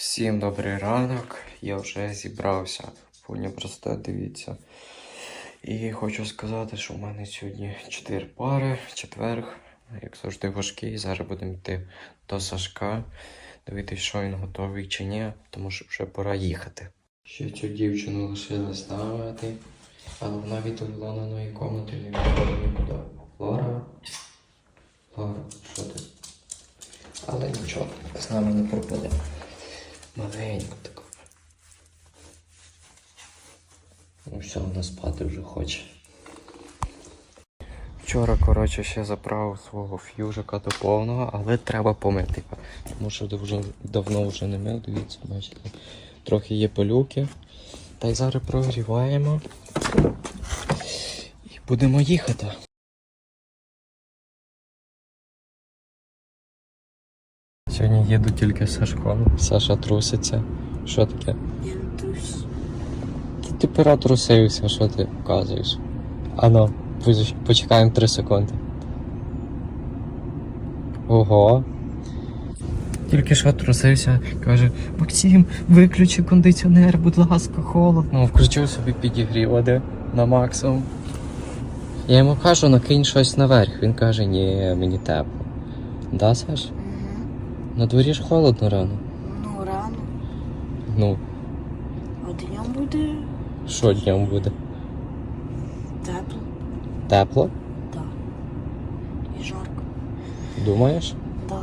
Всім добрий ранок. Я вже зібрався. Поня просто дивіться. І хочу сказати, що в мене сьогодні 4 пари, четверг, як завжди важкий. Зараз будемо йти до Сашка, дивитися, що він готовий чи ні, тому що вже пора їхати. Ще цю дівчину лишили ставити, але вона відповіла на нові комнати не відходить нікуди. Лора? Лора, що ти? Але нічого, з нами не пропаде. Маленько тако. Ну все, вона спати вже хоче. Вчора, коротше, ще заправив свого ф'южика до повного, але треба помити. Тому що дуже давно вже не мив, дивіться, бачите. Трохи є пилюки. Та й зараз прогріваємо. І будемо їхати. Сьогодні їду тільки з Сашком. Саша труситься. Що таке? Я не трусь. Ти тепер отрусився, що ти показуєш? Ано, почекаємо 3 секунди. Ого. Тільки що трусився, каже, Максим, виключи кондиціонер, будь ласка, холодно. Ну, включив собі підігрівати на максимум. Я йому кажу, накинь щось наверх. Він каже, ні, мені тепло. Да, Саш? На дворі ж холодно рано. Ну, рано. Ну, А днем буде що днем буде? тепло. Тепло? Да. І жарко. Думаєш? Да.